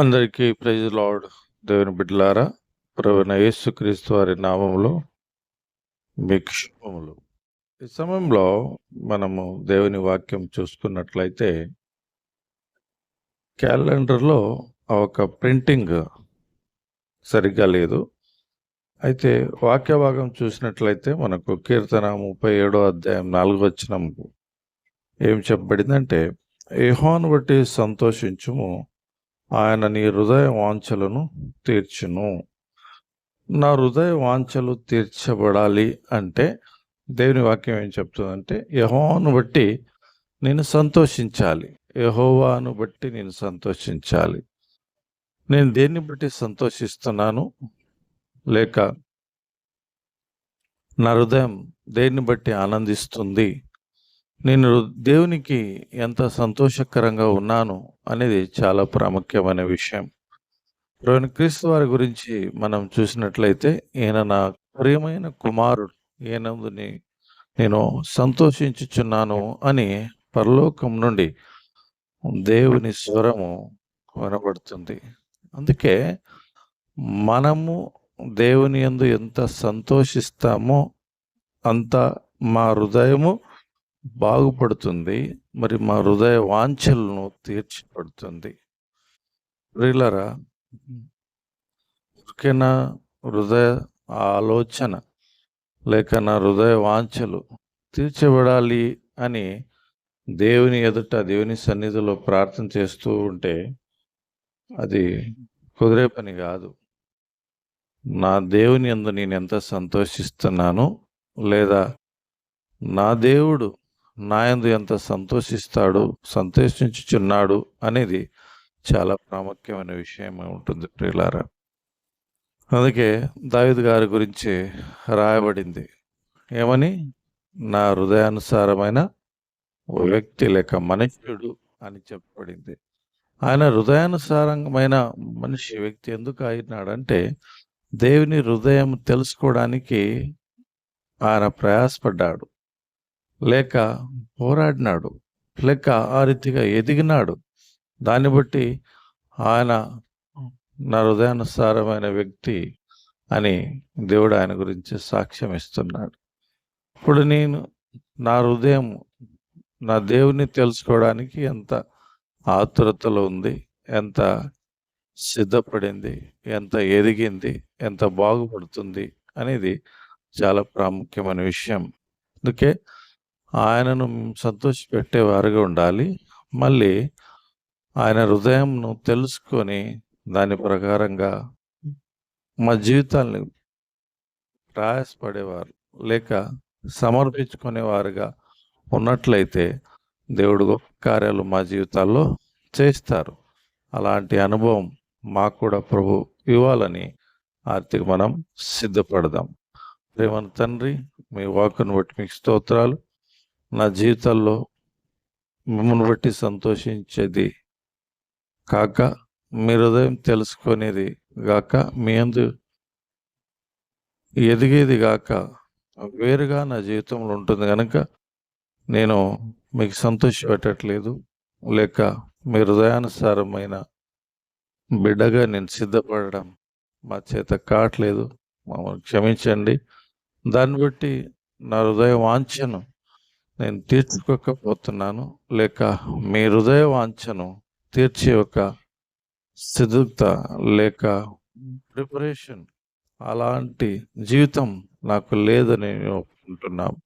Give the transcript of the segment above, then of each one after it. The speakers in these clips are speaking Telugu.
అందరికీ ప్రైజ్ లార్డ్ దేవుని బిడ్డలారా ప్రవీణ యేసుక్రీస్తు వారి నామంలో మీకు శుభములు. ఈ సమయంలో మనము దేవుని వాక్యం చూసుకున్నట్లయితే క్యాలెండర్లో ఒక ప్రింటింగ్ సరిగ్గా లేదు. అయితే వాక్య భాగం చూసినట్లయితే మనకు కీర్తన ముప్పై ఏడో అధ్యాయం నాలుగో వచ్చిన ఏం చెప్పబడిందంటే ఏహోన్ బట్టి సంతోషించుము ఆయన నీ హృదయ వాంఛలను తీర్చును. నా హృదయ వాంఛలు తీర్చబడాలి అంటే దేవుని వాక్యం ఏం చెప్తుందంటే యహోవాను బట్టి నేను సంతోషించాలి. యహోవాను బట్టి నేను సంతోషించాలి. నేను దేన్ని బట్టి సంతోషిస్తున్నాను? లేక నా హృదయం దేన్ని బట్టి ఆనందిస్తుంది? నేను దేవునికి ఎంత సంతోషకరంగా ఉన్నాను? అనేది చాలా ప్రాముఖ్యమైన విషయం. రోహిణి క్రీస్తు వారి గురించి మనం చూసినట్లయితే ఈయన నా ప్రియమైన కుమారుడు ఈయనందుని నేను సంతోషించుచున్నాను అని పరలోకం నుండి దేవుని స్వరము వినబడుతుంది. అందుకే మనము దేవుని యందు ఎంత సంతోషిస్తామో అంత మా హృదయము బాగుపడుతుంది. మరి మా హృదయ వాంఛలను తీర్చిపడుతుంది. ప్రియులరా నా హృదయ ఆలోచన లేక నా హృదయ వాంఛలు తీర్చబడాలి అని దేవుని ఎదుట దేవుని సన్నిధిలో ప్రార్థన చేస్తూ ఉంటే అది కుదిరే పని కాదు. నా దేవుని యందు నేను ఎంత సంతోషిస్తున్నాను లేదా నా దేవుడు నాయందు ఎంత సంతోషిస్తాడు సంతోషించుచున్నాడు అనేది చాలా ప్రాముఖ్యమైన విషయం ఉంటుంది ప్రియులారా. అందుకే దావిద్ గారి గురించి రాయబడింది. ఏమని? నా హృదయానుసారమైన ఓ వ్యక్తి లేక మనుష్యుడు అని చెప్పబడింది. ఆయన హృదయానుసారమైన మనిషి వ్యక్తి ఎందుకు అయినాడంటే దేవుని హృదయం తెలుసుకోవడానికి ఆయన ప్రయాసపడ్డాడు. లేక పోరాడినాడు లేక ఆ రీతిగా ఎదిగినాడు. దాన్ని బట్టి ఆయన నా హృదయానుసారమైన వ్యక్తి అని దేవుడు ఆయన గురించి సాక్ష్యం ఇస్తున్నాడు. ఇప్పుడు నేను నా హృదయం నా దేవుని తెలుసుకోవడానికి ఎంత ఆతురతలో ఉంది ఎంత సిద్ధపడింది ఎంత ఎదిగింది ఎంత బాగుపడుతుంది అనేది చాలా ప్రాముఖ్యమైన విషయం. అందుకే ఆయనను సంతోషపెట్టేవారుగా ఉండాలి. మళ్ళీ ఆయన హృదయంను తెలుసుకొని దాని ప్రకారంగా మా జీవితాన్ని ప్రయాసపడేవారు లేక సమర్పించుకునేవారుగా ఉన్నట్లయితే దేవుడు గొప్ప కార్యాలు మా జీవితాల్లో చేస్తారు. అలాంటి అనుభవం మాకు కూడా ప్రభు ఇవ్వాలని ఆర్థిక మనం సిద్ధపడదాం. ప్రేమన తండ్రి మీ వాకును బట్టి మీకు స్తోత్రాలు. నా జీవితాల్లో మిమ్మల్ని బట్టి సంతోషించేది కాక మీ హృదయం తెలుసుకునేది గాక మీ అందు ఎదిగేది గాక వేరుగా నా జీవితంలో ఉంటుంది కనుక నేను మీకు సంతోష పెట్టట్లేదు లేక మీ హృదయానుసారమైన బిడ్డగా నేను సిద్ధపడడం మా చేత కావట్లేదు. మమ్మల్ని క్షమించండి. దాన్ని బట్టి నా హృదయ వాంఛను నేను తీర్చుకోకపోతున్నాను లేక మీ హృదయ వాంఛను తీర్చే ఒక సిద్ధత లేక ప్రిపరేషన్ అలాంటి జీవితం నాకు లేదని నేను ఒప్పుకుంటున్నాను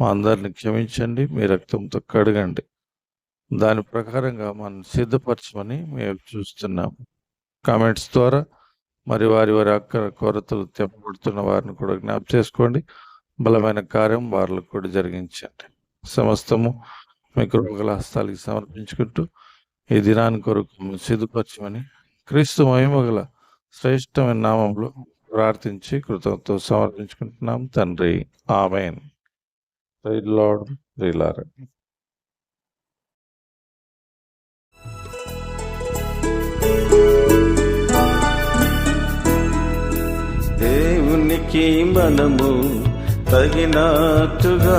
మా అందరిని క్షమించండి మీ రక్తంతో కడగండి. దాని ప్రకారంగా మనం సిద్ధపరచమని మేము చూస్తున్నాం. కామెంట్స్ ద్వారా మరి వారి వారి అక్కర కొరతలు తెప్పబడుతున్న వారిని కూడా జ్ఞాపం చేసుకోండి. బలమైన కార్యం వారిలో కూడా జరిగించండి. సమస్తము మీ కృపగల హస్తాలకి సమర్పించుకుంటూ ఈ దినాన్ని కొరకు సిద్ధపరచమని క్రీస్తు మహిమగల శ్రేష్టమైన నామంలో ప్రార్థించి కృతంతో సమర్పించుకుంటున్నాం తండ్రి. ఆమెన్. లార్డ్ రీలార్ దేవునికి మనము తగినట్టుగా